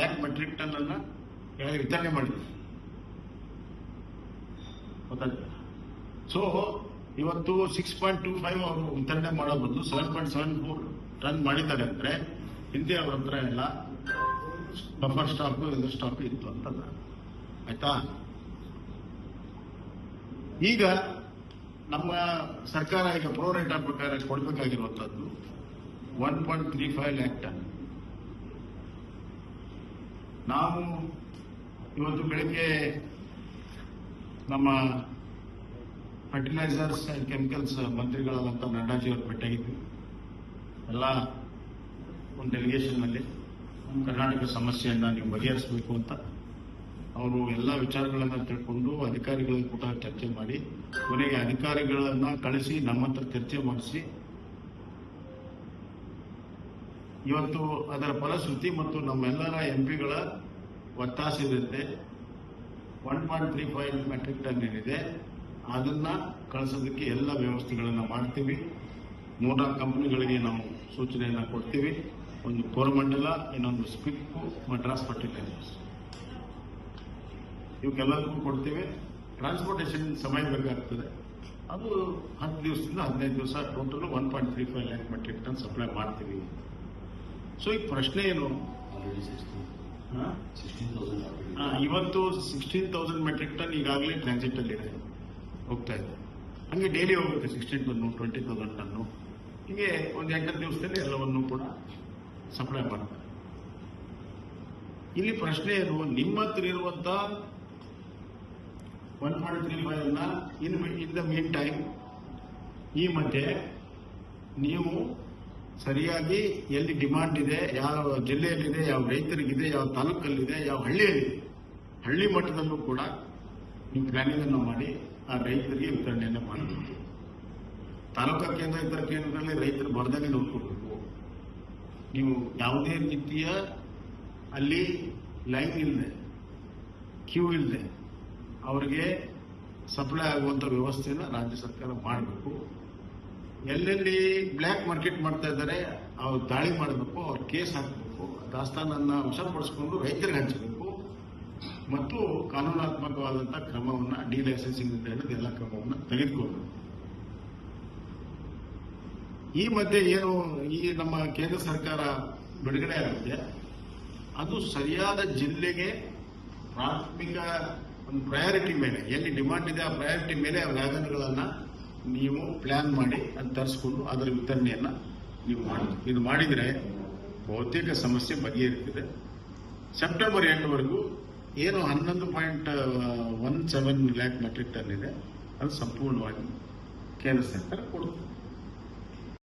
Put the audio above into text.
Lac metric ton ಅನ್ನ ಕೆಳಗೆ ವಿತರಣೆ ಗೊತ್ತಾಯ್ತಾ? ಸೊ ಇವತ್ತು ಸಿಕ್ಸ್ ಪಾಯಿಂಟ್ ಟೂ ಫೈವ್ ಅವರು ವಿತರಣೆ ಮಾಡೋ ಬದಲು seven point seven four ton ಮಾಡಿದ್ದಾರೆ ಅಂದ್ರೆ ಹಿಂದೆ ಅವ್ರ ಹತ್ರ ಎಲ್ಲ ಬಫರ್ ಸ್ಟಾಪ್ ಇದು ಸ್ಟಾಪ್ ಇತ್ತು ಅಂತಲ್ಲ. ಆಯ್ತಾ? ಈಗ ನಮ್ಮ ಸರ್ಕಾರ ಈಗ ಪ್ರೋ ರೇಟ್ ಪ್ರಕಾರ ಕೊಡ್ಬೇಕಾಗಿರುವಂತದ್ದು one point three five lakh ton ನಾವು ಇವತ್ತು ಬೆಳಿಗ್ಗೆ ನಮ್ಮ ಫರ್ಟಿಲೈಸರ್ಸ್ ಅಂಡ್ ಕೆಮಿಕಲ್ಸ್ ಮಂತ್ರಿಗಳಾದಂಥ ನಡ್ಡಾಜಿ ಅವರು ಭೇಟಿಯಾಗಿದ್ವಿ. ಎಲ್ಲ ಒಂದು ಡೆಲಿಗೇಷನ್ನಲ್ಲಿ ಕರ್ನಾಟಕ ಸಮಸ್ಯೆಯನ್ನು ನೀವು ಬಗೆಹರಿಸಬೇಕು ಅಂತ. ಅವರು ಎಲ್ಲ ವಿಚಾರಗಳನ್ನು ತಿಳ್ಕೊಂಡು ಅಧಿಕಾರಿಗಳ ಕೂಡ ಚರ್ಚೆ ಮಾಡಿ, ಕೊನೆಗೆ ಅಧಿಕಾರಿಗಳನ್ನ ಕಳಿಸಿ ನಮ್ಮ ಹತ್ರ ಚರ್ಚೆ ಮಾಡಿಸಿ ಇವತ್ತು ಅದರ ಫಲಶ್ರುತಿ ಮತ್ತು ನಮ್ಮೆಲ್ಲರ ಎಂಪಿಗಳ ಒತ್ತಾಸೆದಂತೆ one point three five metric ton ಏನಿದೆ, ಅದನ್ನ ಕಳಿಸೋದಕ್ಕೆ ಎಲ್ಲ ವ್ಯವಸ್ಥೆಗಳನ್ನು ಮಾಡ್ತೀವಿ. ಮೂರ್ನಾಲ್ಕು ಕಂಪನಿಗಳಿಗೆ ನಾವು ಸೂಚನೆಯನ್ನ ಕೊಡ್ತೀವಿ. ಒಂದು ಕೋರಮಂಡಲ, ಇನ್ನೊಂದು ಸ್ಪಿಕ್ಕು ಮಡ್ರಾಸ್ ಫರ್ಟಿಲೈಸರ್ಸ್ ಇವಕ್ಕೆಲ್ಲದಕ್ಕೂ ಕೊಡ್ತೀವಿ. ಟ್ರಾನ್ಸ್ಪೋರ್ಟೇಷನ್ ಸಮಯ ಬೇಕಾಗ್ತದೆ. ಅದು ಹತ್ತು ದಿವಸದಿಂದ ಹದಿನೈದು ದಿವಸ total one point three five lakh metric ton supply ಮಾಡ್ತೀವಿ. ಸೊ ಈ ಪ್ರಶ್ನೆ ಏನು? ಇವತ್ತು ಸಿಕ್ಸ್ಟೀನ್ ತೌಸಂಡ್ ಮೆಟ್ರಿಕ್ ಟನ್ ಈಗಾಗಲೇ ಟ್ರಾನ್ಸಿಟ್ ಅಲ್ಲಿ ಇದೆ. ಹೋಗ್ತಾ ಇದೆ. ಹಂಗೆ ಡೈಲಿ ಹೋಗುತ್ತೆ sixteen ton twenty thousand ton ಹೀಗೆ ಒಂದು ಎಂಟತ್ತು ದಿವಸದಲ್ಲಿ ಎಲ್ಲವನ್ನು ಕೂಡ ಸಪ್ಲೈ ಮಾಡ್ತಾರೆ ಇಲ್ಲಿ ಪ್ರಶ್ನೆ ಏನು? ನಿಮ್ಮ ಹತ್ರ ಇರುವಂತ ಒನ್ ಪಾಯಿಂಟ್ ತ್ರೀ ಫೈವ್ ಅನ್ನ ಇನ್ ಇನ್ ದ ಮೀನ್ ಟೈಮ್ ಈ ಮಧ್ಯೆ ನೀವು ಸರಿಯಾಗಿ ಎಲ್ಲಿ ಡಿಮಾಂಡ್ ಇದೆ, ಯಾವ ಜಿಲ್ಲೆಯಲ್ಲಿದೆ, ಯಾವ ರೈತರಿಗಿದೆ, ಯಾವ ತಾಲೂಕಲ್ಲಿದೆ, ಯಾವ ಹಳ್ಳಿಯಲ್ಲಿ ಹಳ್ಳಿ ಮಟ್ಟದಲ್ಲೂ ಕೂಡ ನಿಮ್ಮ ಪ್ಲಾನಿಂಗ್ ಮಾಡಿ ಆ ರೈತರಿಗೆ ವಿತರಣೆಯನ್ನು ಮಾಡಬೇಕು. ತಾಲೂಕಾ ಕೇಂದ್ರ ಇತರ ಕೇಂದ್ರದಲ್ಲಿ ರೈತರು ಬರದಲ್ಲಿ ನೋಡ್ಕೋಬೇಕು ನೀವು ಯಾವುದೇ ರೀತಿಯ ಅಲ್ಲಿ ಲೈನ್ ಇಲ್ಲದೆ ಕ್ಯೂ ಇಲ್ಲದೆ ಅವರಿಗೆ ಸಪ್ಲೈ ಆಗುವಂತ ವ್ಯವಸ್ಥೆಯನ್ನು ರಾಜ್ಯ ಸರ್ಕಾರ ಮಾಡಬೇಕು. ಎಲ್ಲೆಲ್ಲಿ ಬ್ಲ್ಯಾಕ್ ಮಾರ್ಕೆಟ್ ಮಾಡ್ತಾ ಇದ್ದಾರೆ, ಅವ್ರು ದಾಳಿ ಮಾಡಬೇಕು, ಅವ್ರ ಕೇಸ್ ಹಾಕಬೇಕು, ದಾಸ್ತಾನನ್ನ ವಶಪಡಿಸ್ಕೊಂಡು ರೈತರಿಗೆ ಹಂಚಬೇಕು, ಮತ್ತು ಕಾನೂನಾತ್ಮಕವಾದಂಥ ಕ್ರಮವನ್ನ ಡಿ ಲೈಸೆನ್ಸಿಂಗ್ ಅಂತ ಹೇಳಿದ ಎಲ್ಲ ಕ್ರಮವನ್ನು ತೆಗೆದುಕೊಳ್ಬೇಕು ಈ ಮಧ್ಯೆ ಏನು, ಈ ನಮ್ಮ ಕೇಂದ್ರ ಸರ್ಕಾರ ಬಿಡುಗಡೆ ಆಗುತ್ತೆ, ಅದು ಸರಿಯಾದ ಜಿಲ್ಲೆಗೆ ಪ್ರಾಥಮಿಕ ಒಂದು ಪ್ರಯಾರಿಟಿ ಮೇಲೆ, ಎಲ್ಲಿ ಡಿಮಾಂಡ್ ಇದೆ ಆ ಪ್ರಯಾರಿಟಿ ಮೇಲೆ ಆ ವ್ಯಾಗನ್ಗಳನ್ನ ನೀವು ಪ್ಲಾನ್ ಮಾಡಿ ಅದು ತರಿಸ್ಕೊಂಡು ಅದರ ವಿತರಣೆಯನ್ನು ನೀವು ಮಾಡಿ ಇದು ಮಾಡಿದರೆ ಬಹುತೇಕ ಸಮಸ್ಯೆ ಬಗೆಹರಿತಿದೆ. ಸೆಪ್ಟೆಂಬರ್ ಎಂಡ್ವರೆಗೂ ಏನು ಹನ್ನೊಂದು point one seven lakh metric ton ಇದೆ. ಅದು ಸಂಪೂರ್ಣವಾಗಿ ಕೇಂದ್ರ ಸರ್ಕಾರ ಕೊಡುತ್ತೆ.